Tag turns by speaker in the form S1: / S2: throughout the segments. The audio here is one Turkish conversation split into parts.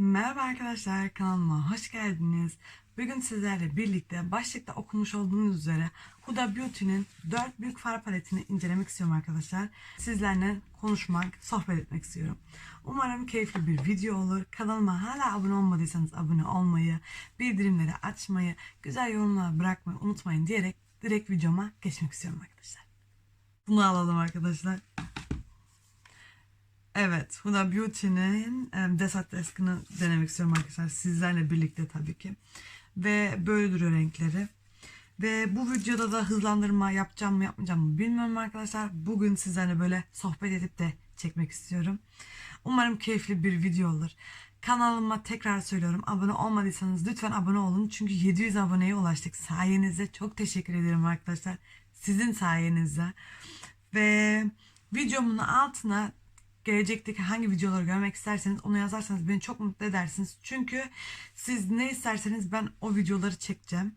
S1: Merhaba arkadaşlar kanalıma hoş geldiniz. Bugün sizlerle birlikte başlıkta okumuş olduğunuz üzere Huda Beauty'nin 4 büyük far paletini incelemek istiyorum arkadaşlar. Sizlerle konuşmak, sohbet etmek istiyorum. Umarım keyifli bir video olur. Kanalıma hala abone olmadıysanız abone olmayı, bildirimleri açmayı, güzel yorumlar bırakmayı unutmayın diyerek direkt videoma geçmek istiyorum arkadaşlar. Bunu alalım arkadaşlar. Evet, Huda Beauty'nin e, Desert Desk'ını denemek istiyorum arkadaşlar. Sizlerle birlikte tabii ki. Ve böyle duruyor renkleri. Ve bu videoda da hızlandırma yapacağım mı yapmayacağım mı bilmiyorum arkadaşlar. Bugün sizlerle böyle sohbet edip de çekmek istiyorum. Umarım keyifli bir video olur. Kanalıma tekrar söylüyorum. Abone olmadıysanız lütfen abone olun. Çünkü 700 aboneye ulaştık. Sayenizde çok teşekkür ederim arkadaşlar. Sizin sayenizde. Ve videomun altına gelecekteki hangi videoları görmek isterseniz onu yazarsanız beni çok mutlu edersiniz. Çünkü siz ne isterseniz ben o videoları çekeceğim.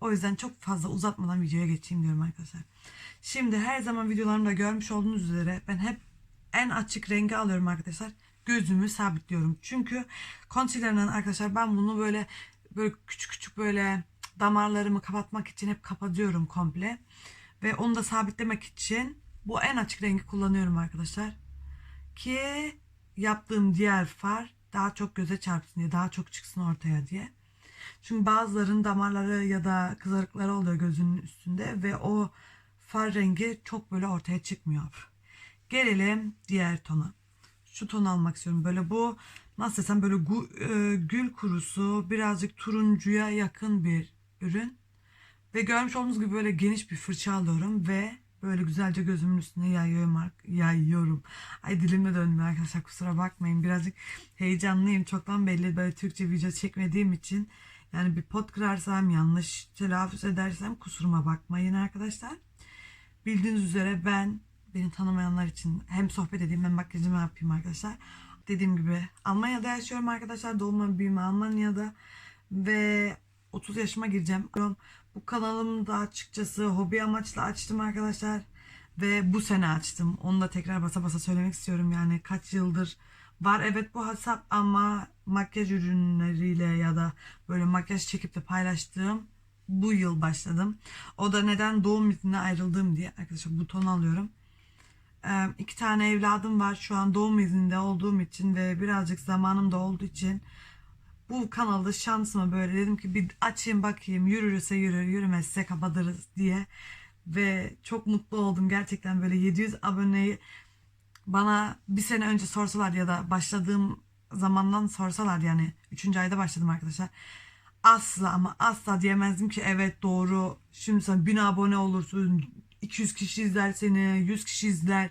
S1: O yüzden çok fazla uzatmadan videoya geçeyim diyorum arkadaşlar. Şimdi her zaman videolarımda görmüş olduğunuz üzere ben hep en açık rengi alıyorum arkadaşlar. Gözümü sabitliyorum. Çünkü concealer'dan arkadaşlar ben bunu böyle böyle küçük küçük böyle damarlarımı kapatmak için hep kapatıyorum komple. Ve onu da sabitlemek için bu en açık rengi kullanıyorum arkadaşlar ki yaptığım diğer far daha çok göze çarpsın diye, daha çok çıksın ortaya diye. Çünkü bazıların damarları ya da kızarıkları oluyor gözünün üstünde ve o far rengi çok böyle ortaya çıkmıyor. Gelelim diğer tona. Şu tonu almak istiyorum. Böyle bu nasıl desem böyle gu- e, gül kurusu birazcık turuncuya yakın bir ürün. Ve görmüş olduğunuz gibi böyle geniş bir fırça alıyorum ve böyle güzelce gözümün üstüne yayıyorum. yayıyorum. Ay dilimde döndüm arkadaşlar kusura bakmayın. Birazcık heyecanlıyım. Çoktan belli böyle Türkçe video çekmediğim için. Yani bir pot kırarsam yanlış telaffuz edersem kusuruma bakmayın arkadaşlar. Bildiğiniz üzere ben beni tanımayanlar için hem sohbet edeyim hem makyajımı yapayım arkadaşlar. Dediğim gibi Almanya'da yaşıyorum arkadaşlar. Doğma büyüme Almanya'da ve 30 yaşıma gireceğim. Bu kanalımı da açıkçası hobi amaçlı açtım arkadaşlar. Ve bu sene açtım. Onu da tekrar basa basa söylemek istiyorum. Yani kaç yıldır var evet bu hesap ama makyaj ürünleriyle ya da böyle makyaj çekip de paylaştığım bu yıl başladım. O da neden doğum iznine ayrıldığım diye arkadaşlar buton alıyorum. Ee, iki tane evladım var. Şu an doğum izninde olduğum için ve birazcık zamanım da olduğu için bu kanalda şansıma böyle dedim ki bir açayım bakayım yürürse yürür yürümezse kapatırız diye ve çok mutlu oldum gerçekten böyle 700 aboneyi bana bir sene önce sorsalar ya da başladığım zamandan sorsalar yani 3. ayda başladım arkadaşlar asla ama asla diyemezdim ki evet doğru şimdi sen 1000 abone olursun 200 kişi izler seni 100 kişi izler.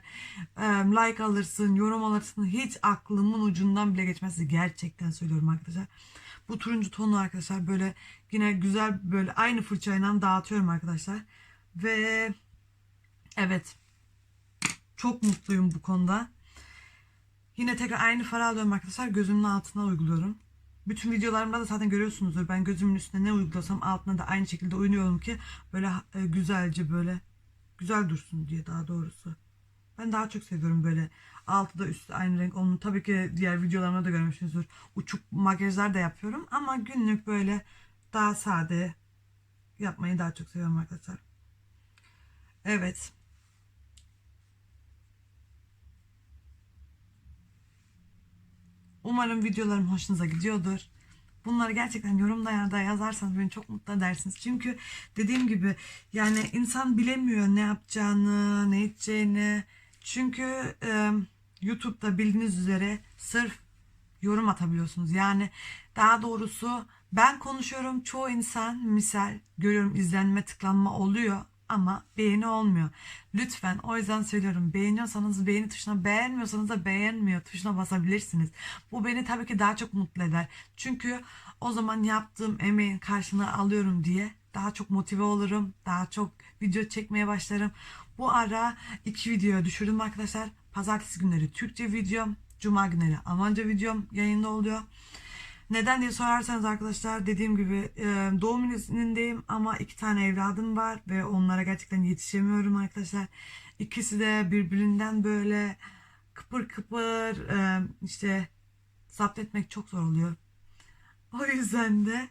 S1: Like alırsın yorum alırsın. Hiç aklımın ucundan bile geçmezdi gerçekten söylüyorum arkadaşlar. Bu turuncu tonu arkadaşlar böyle yine güzel böyle aynı fırçayla dağıtıyorum arkadaşlar. Ve evet çok mutluyum bu konuda. Yine tekrar aynı farı alıyorum arkadaşlar. Gözümün altına uyguluyorum. Bütün videolarımda da zaten görüyorsunuzdur. Ben gözümün üstüne ne uygulasam altına da aynı şekilde oynuyorum ki böyle e, güzelce böyle güzel dursun diye daha doğrusu. Ben daha çok seviyorum böyle altı da üstü aynı renk. Onu tabii ki diğer videolarımda da görmüşsünüzdür. Uçuk makyajlar da yapıyorum ama günlük böyle daha sade yapmayı daha çok seviyorum arkadaşlar. Evet. Umarım videolarım hoşunuza gidiyordur. Bunları gerçekten yorumlarda yazarsanız beni çok mutlu edersiniz. Çünkü dediğim gibi yani insan bilemiyor ne yapacağını, ne edeceğini. Çünkü e, YouTube'da bildiğiniz üzere sırf yorum atabiliyorsunuz. Yani daha doğrusu ben konuşuyorum çoğu insan misal görüyorum izlenme tıklanma oluyor ama beğeni olmuyor. Lütfen o yüzden söylüyorum beğeniyorsanız beğeni tuşuna beğenmiyorsanız da beğenmiyor tuşuna basabilirsiniz. Bu beni tabii ki daha çok mutlu eder. Çünkü o zaman yaptığım emeğin karşılığını alıyorum diye daha çok motive olurum. Daha çok video çekmeye başlarım. Bu ara iki video düşürdüm arkadaşlar. Pazartesi günleri Türkçe videom, Cuma günleri Almanca videom yayında oluyor. Neden diye sorarsanız arkadaşlar dediğim gibi e, doğum iznindeyim ama iki tane evladım var ve onlara gerçekten yetişemiyorum arkadaşlar. İkisi de birbirinden böyle kıpır kıpır e, işte zapt etmek çok zor oluyor. O yüzden de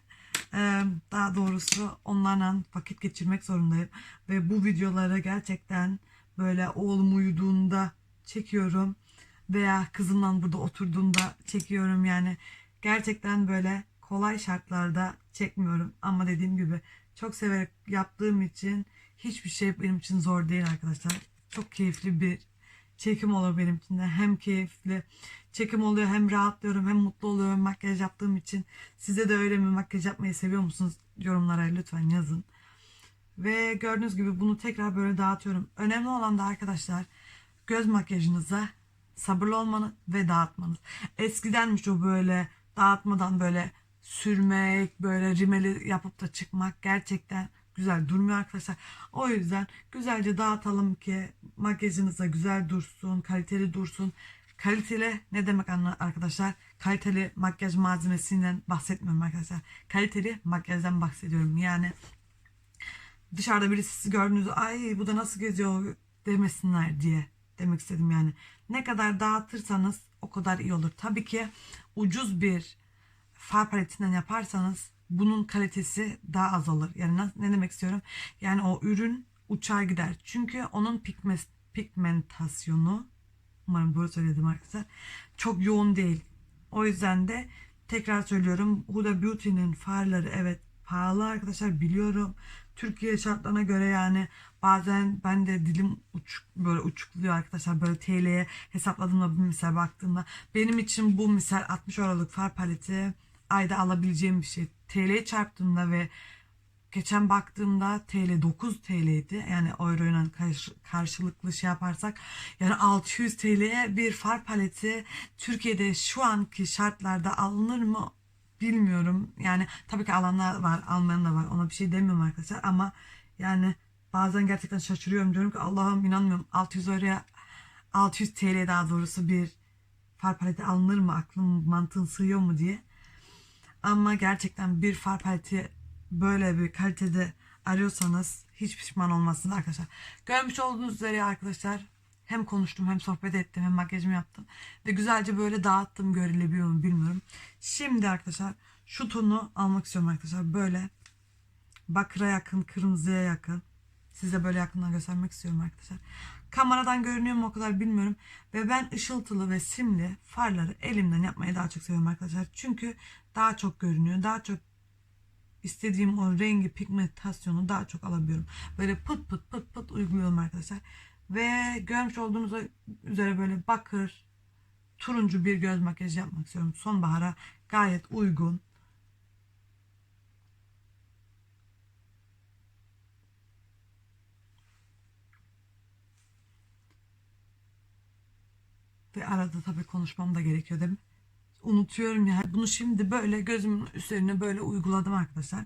S1: daha doğrusu onlarla vakit geçirmek zorundayım. Ve bu videoları gerçekten böyle oğlum uyuduğunda çekiyorum. Veya kızımla burada oturduğunda çekiyorum. Yani gerçekten böyle kolay şartlarda çekmiyorum. Ama dediğim gibi çok severek yaptığım için hiçbir şey benim için zor değil arkadaşlar. Çok keyifli bir çekim olur benim için de. Hem keyifli çekim oluyor hem rahatlıyorum hem mutlu oluyorum makyaj yaptığım için. Size de öyle mi makyaj yapmayı seviyor musunuz? Yorumlara lütfen yazın. Ve gördüğünüz gibi bunu tekrar böyle dağıtıyorum. Önemli olan da arkadaşlar göz makyajınıza sabırlı olmanız ve dağıtmanız. Eskidenmiş o böyle dağıtmadan böyle sürmek, böyle rimeli yapıp da çıkmak gerçekten güzel durmuyor arkadaşlar. O yüzden güzelce dağıtalım ki makyajınız da güzel dursun, kaliteli dursun. Kaliteli ne demek arkadaşlar? Kaliteli makyaj malzemesinden bahsetmiyorum arkadaşlar. Kaliteli makyajdan bahsediyorum. Yani dışarıda birisi sizi gördüğünüzde ay bu da nasıl geziyor demesinler diye demek istedim yani. Ne kadar dağıtırsanız o kadar iyi olur. Tabii ki ucuz bir far paletinden yaparsanız bunun kalitesi daha az olur. Yani ne demek istiyorum? Yani o ürün uçar gider. Çünkü onun pigme, pigmentasyonu umarım doğru söyledim arkadaşlar. Çok yoğun değil. O yüzden de tekrar söylüyorum. Huda Beauty'nin farları evet pahalı arkadaşlar biliyorum. Türkiye şartlarına göre yani bazen ben de dilim uç, böyle uçukluyor arkadaşlar. Böyle TL'ye hesapladığımda bir misal baktığımda benim için bu misal 60 euroluk far paleti ayda alabileceğim bir şey. TL'ye çarptığımda ve geçen baktığımda TL 9 TL'ydi. Yani euro ile karşı- karşılıklı şey yaparsak yani 600 TL'ye bir far paleti Türkiye'de şu anki şartlarda alınır mı bilmiyorum. Yani tabii ki alanlar var, almayan da var. Ona bir şey demiyorum arkadaşlar ama yani bazen gerçekten şaşırıyorum. Diyorum ki Allah'ım inanmıyorum 600 euroya 600 TL daha doğrusu bir far paleti alınır mı? Aklım mantığın sığıyor mu diye. Ama gerçekten bir far paleti böyle bir kalitede arıyorsanız hiç pişman olmazsınız arkadaşlar. Görmüş olduğunuz üzere arkadaşlar hem konuştum hem sohbet ettim hem makyajımı yaptım. Ve güzelce böyle dağıttım görülebiliyor mu bilmiyorum. Şimdi arkadaşlar şu tonu almak istiyorum arkadaşlar. Böyle bakıra yakın, kırmızıya yakın. Size böyle yakından göstermek istiyorum arkadaşlar. Kameradan görünüyor mu o kadar bilmiyorum. Ve ben ışıltılı ve simli farları elimden yapmayı daha çok seviyorum arkadaşlar. Çünkü daha çok görünüyor. Daha çok istediğim o rengi, pigmentasyonu daha çok alabiliyorum. Böyle pıt pıt pıt pıt uyguluyorum arkadaşlar. Ve görmüş olduğunuz üzere böyle bakır, turuncu bir göz makyajı yapmak istiyorum. Sonbahara gayet uygun. Ve arada tabii konuşmam da gerekiyor değil mi? Unutuyorum ya. Bunu şimdi böyle gözümün üzerine böyle uyguladım arkadaşlar.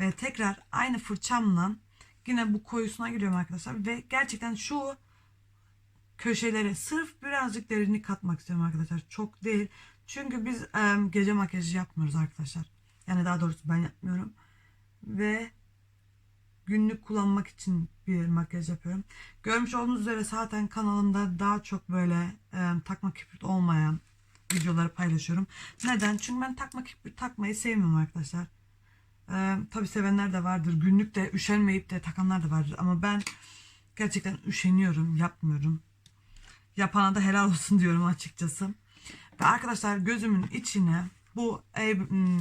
S1: Ve tekrar aynı fırçamla yine bu koyusuna giriyorum arkadaşlar. Ve gerçekten şu köşelere sırf birazcık derinlik katmak istiyorum arkadaşlar. Çok değil. Çünkü biz e, gece makyajı yapmıyoruz arkadaşlar. Yani daha doğrusu ben yapmıyorum. Ve günlük kullanmak için bir makyaj yapıyorum. Görmüş olduğunuz üzere zaten kanalımda daha çok böyle e, takma kibrit olmayan videoları paylaşıyorum. Neden? Çünkü ben takma kibrit takmayı sevmiyorum arkadaşlar. E, Tabi sevenler de vardır. Günlük de üşenmeyip de takanlar da vardır. Ama ben gerçekten üşeniyorum. Yapmıyorum. Yapana da helal olsun diyorum açıkçası. Ve arkadaşlar gözümün içine bu e, hmm,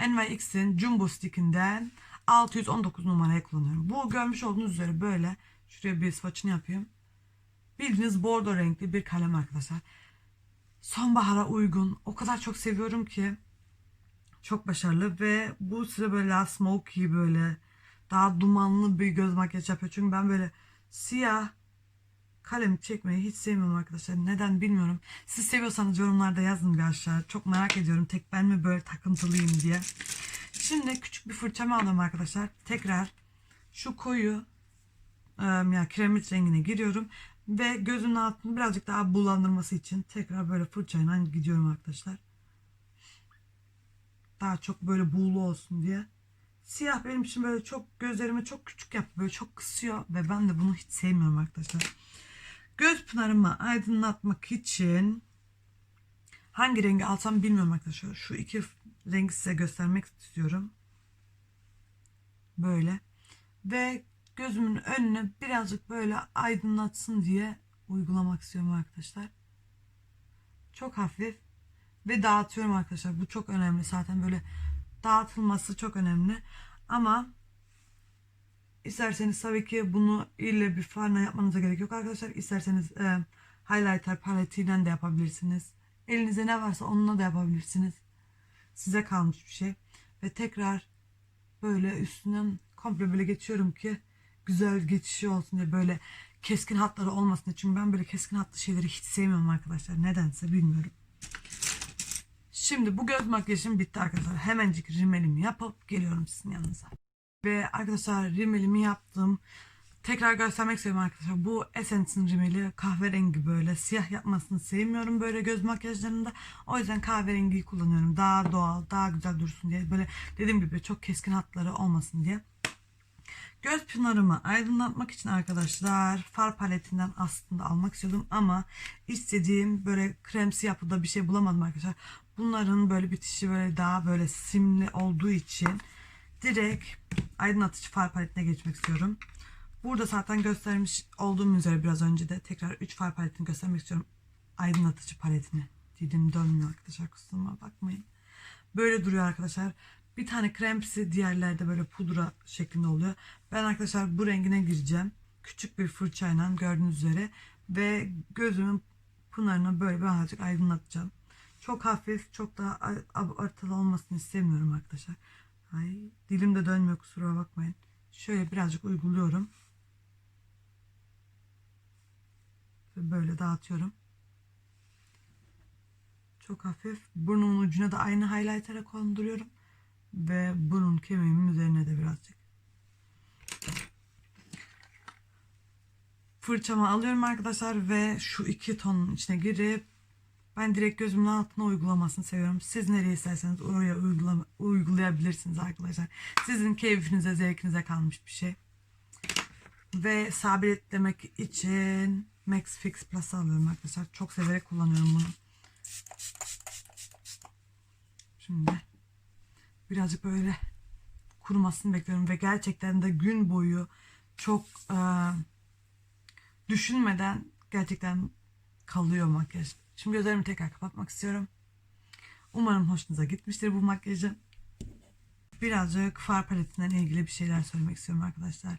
S1: NYX'in Jumbo Stick'inden 619 numarayı kullanıyorum. Bu görmüş olduğunuz üzere böyle şuraya bir swatch'ını yapayım. Bildiğiniz bordo renkli bir kalem arkadaşlar. Sonbahara uygun. O kadar çok seviyorum ki. Çok başarılı ve bu size böyle daha smoky böyle daha dumanlı bir göz makyajı yapıyor. Çünkü ben böyle siyah kalem çekmeyi hiç sevmiyorum arkadaşlar. Neden bilmiyorum. Siz seviyorsanız yorumlarda yazın bir aşağı. Çok merak ediyorum. Tek ben mi böyle takıntılıyım diye. Şimdi küçük bir fırçamı alıyorum arkadaşlar. Tekrar şu koyu ya kiremit rengine giriyorum. Ve gözümün altını birazcık daha bulandırması için tekrar böyle fırçayla gidiyorum arkadaşlar. Daha çok böyle buğulu olsun diye. Siyah benim için böyle çok gözlerimi çok küçük yaptı. Böyle çok kısıyor ve ben de bunu hiç sevmiyorum arkadaşlar. Göz pınarımı aydınlatmak için Hangi rengi alsam bilmiyorum arkadaşlar. Şu iki rengi size göstermek istiyorum. Böyle. Ve gözümün önüne birazcık böyle aydınlatsın diye uygulamak istiyorum arkadaşlar. Çok hafif ve dağıtıyorum arkadaşlar. Bu çok önemli zaten böyle dağıtılması çok önemli. Ama isterseniz tabii ki bunu ille bir farla yapmanıza gerek yok arkadaşlar. İsterseniz e, highlighter paletiyle de yapabilirsiniz. Elinizde ne varsa onunla da yapabilirsiniz. Size kalmış bir şey. Ve tekrar böyle üstünden komple böyle geçiyorum ki güzel geçişi olsun diye böyle keskin hatları olmasın diye. Çünkü ben böyle keskin hatlı şeyleri hiç sevmiyorum arkadaşlar. Nedense bilmiyorum. Şimdi bu göz makyajım bitti arkadaşlar. Hemencik rimelimi yapıp geliyorum sizin yanınıza. Ve arkadaşlar rimelimi yaptım. Tekrar göstermek istiyorum arkadaşlar. Bu Essence'in rimeli kahverengi böyle. Siyah yapmasını sevmiyorum böyle göz makyajlarında. O yüzden kahverengiyi kullanıyorum. Daha doğal, daha güzel dursun diye. Böyle dediğim gibi çok keskin hatları olmasın diye. Göz pınarımı aydınlatmak için arkadaşlar far paletinden aslında almak istiyordum ama istediğim böyle kremsi yapıda bir şey bulamadım arkadaşlar. Bunların böyle bitişi böyle daha böyle simli olduğu için direkt aydınlatıcı far paletine geçmek istiyorum. Burada zaten göstermiş olduğum üzere biraz önce de tekrar 3 far paletini göstermek istiyorum. Aydınlatıcı paletini. Dilim dönmüyor arkadaşlar kusuruma bakmayın. Böyle duruyor arkadaşlar. Bir tane kremsi diğerlerde böyle pudra şeklinde oluyor. Ben arkadaşlar bu rengine gireceğim. Küçük bir fırçayla gördüğünüz üzere. Ve gözümün pınarını böyle birazcık aydınlatacağım. Çok hafif, çok daha abartılı olmasını istemiyorum arkadaşlar. Ay dilim de dönmüyor kusura bakmayın. Şöyle birazcık uyguluyorum. Ve böyle dağıtıyorum. Çok hafif. Burnumun ucuna da aynı highlighter'a konduruyorum. Ve burun kemiğimin üzerine de birazcık. Fırçamı alıyorum arkadaşlar ve şu iki tonun içine girip ben direkt gözümün altına uygulamasını seviyorum. Siz nereye isterseniz oraya uygulama, uygulayabilirsiniz arkadaşlar. Sizin keyfinize, zevkinize kalmış bir şey. Ve sabitlemek için Max Fix Plus alıyorum arkadaşlar. Çok severek kullanıyorum bunu. Şimdi birazcık böyle kurumasını bekliyorum ve gerçekten de gün boyu çok e, düşünmeden gerçekten kalıyor makyaj. Şimdi gözlerimi tekrar kapatmak istiyorum. Umarım hoşunuza gitmiştir bu makyajı. Birazcık far paletinden ilgili bir şeyler söylemek istiyorum arkadaşlar.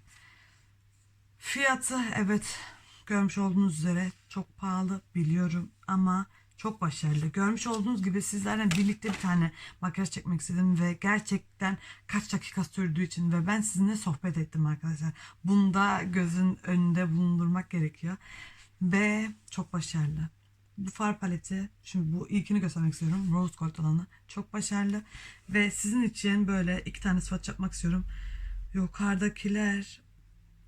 S1: Fiyatı evet görmüş olduğunuz üzere çok pahalı biliyorum ama çok başarılı. Görmüş olduğunuz gibi sizlerle birlikte bir tane makyaj çekmek istedim ve gerçekten kaç dakika sürdüğü için ve ben sizinle sohbet ettim arkadaşlar. Bunda gözün önünde bulundurmak gerekiyor. Ve çok başarılı. Bu far paleti, şimdi bu ilkini göstermek istiyorum. Rose Gold olanı. Çok başarılı. Ve sizin için böyle iki tane swatch yapmak istiyorum. Yukarıdakiler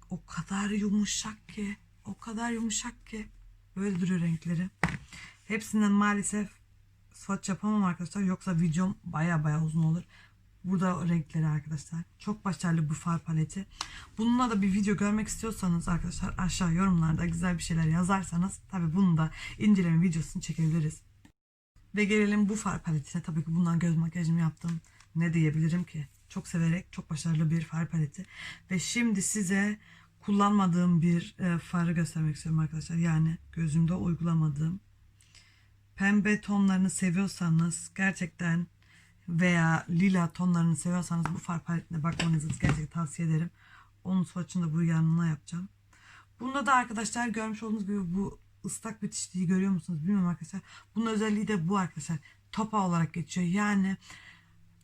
S1: o kadar yumuşak ki. O kadar yumuşak ki. Böyle duruyor renkleri. Hepsinden maalesef swatch yapamam arkadaşlar. Yoksa videom baya baya uzun olur. Burada renkleri arkadaşlar. Çok başarılı bu far paleti. Bununla da bir video görmek istiyorsanız arkadaşlar aşağı yorumlarda güzel bir şeyler yazarsanız tabi bunu da inceleme videosunu çekebiliriz. Ve gelelim bu far paletine. Tabii ki bundan göz makyajımı yaptım. Ne diyebilirim ki? Çok severek çok başarılı bir far paleti. Ve şimdi size kullanmadığım bir e, farı göstermek istiyorum arkadaşlar. Yani gözümde uygulamadığım pembe tonlarını seviyorsanız gerçekten veya lila tonlarını seviyorsanız bu far paletine bakmanızı gerçekten tavsiye ederim. Onun da bu yanına yapacağım. Bunda da arkadaşlar görmüş olduğunuz gibi bu ıslak bitişliği görüyor musunuz bilmiyorum arkadaşlar. Bunun özelliği de bu arkadaşlar. Topa olarak geçiyor. Yani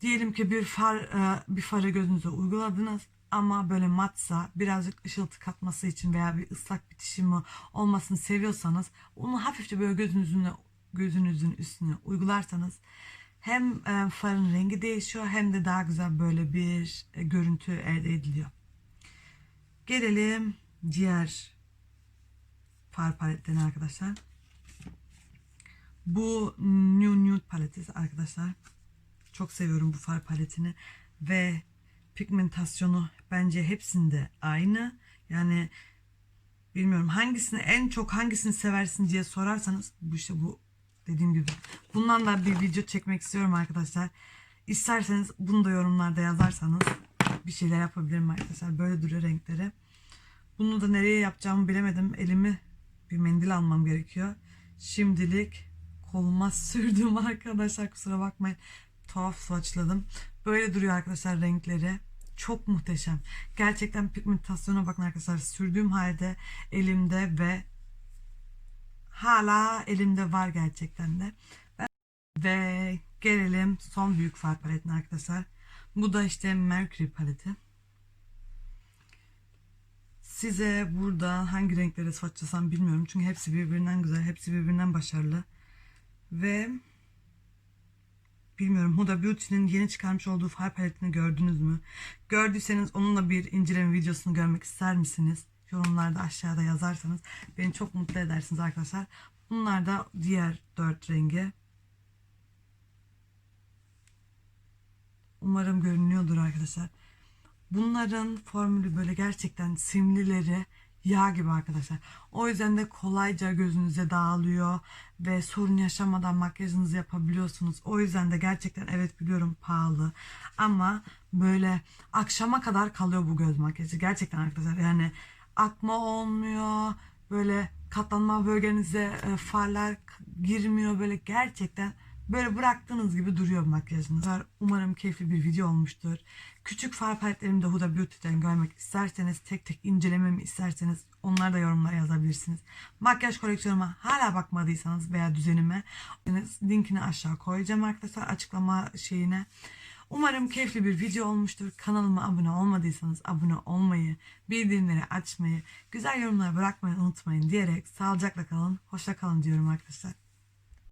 S1: diyelim ki bir far e, bir farı gözünüze uyguladınız ama böyle matsa birazcık ışıltı katması için veya bir ıslak bitişimi olmasını seviyorsanız onu hafifçe böyle gözünüzün gözünüzün üstüne uygularsanız hem e, farın rengi değişiyor hem de daha güzel böyle bir e, görüntü elde ediliyor. Gelelim diğer far paletlerine arkadaşlar. Bu New Nude paleti arkadaşlar. Çok seviyorum bu far paletini ve pigmentasyonu bence hepsinde aynı. Yani bilmiyorum hangisini en çok hangisini seversin diye sorarsanız bu işte bu dediğim gibi. Bundan da bir video çekmek istiyorum arkadaşlar. İsterseniz bunu da yorumlarda yazarsanız bir şeyler yapabilirim arkadaşlar. Böyle duruyor renkleri. Bunu da nereye yapacağımı bilemedim. Elimi bir mendil almam gerekiyor. Şimdilik koluma sürdüm arkadaşlar kusura bakmayın. Tuhaf swatchladım. Böyle duruyor arkadaşlar renkleri. Çok muhteşem. Gerçekten pigmentasyona bakın arkadaşlar. Sürdüğüm halde elimde ve hala elimde var gerçekten de. Ve gelelim son büyük far paletine arkadaşlar. Bu da işte Mercury paleti. Size burada hangi renkleri swatchlasam bilmiyorum. Çünkü hepsi birbirinden güzel, hepsi birbirinden başarılı. Ve bilmiyorum Huda Beauty'nin yeni çıkarmış olduğu far paletini gördünüz mü? Gördüyseniz onunla bir inceleme videosunu görmek ister misiniz? Yorumlarda aşağıda yazarsanız beni çok mutlu edersiniz arkadaşlar. Bunlar da diğer dört rengi. Umarım görünüyordur arkadaşlar. Bunların formülü böyle gerçekten simlileri yağ gibi arkadaşlar. O yüzden de kolayca gözünüze dağılıyor ve sorun yaşamadan makyajınızı yapabiliyorsunuz. O yüzden de gerçekten evet biliyorum pahalı ama böyle akşama kadar kalıyor bu göz makyajı. Gerçekten arkadaşlar yani akma olmuyor. Böyle katlanma bölgenize e, farlar girmiyor böyle gerçekten böyle bıraktığınız gibi duruyor makyajınız. Umarım keyifli bir video olmuştur. Küçük far paletlerimi de Huda Beauty'den görmek isterseniz tek tek incelememi isterseniz onları da yorumlara yazabilirsiniz. Makyaj koleksiyonuma hala bakmadıysanız veya düzenime linkini aşağı koyacağım arkadaşlar açıklama şeyine. Umarım keyifli bir video olmuştur. Kanalıma abone olmadıysanız abone olmayı, bildirimleri açmayı, güzel yorumlar bırakmayı unutmayın diyerek sağlıcakla kalın, hoşça kalın diyorum arkadaşlar.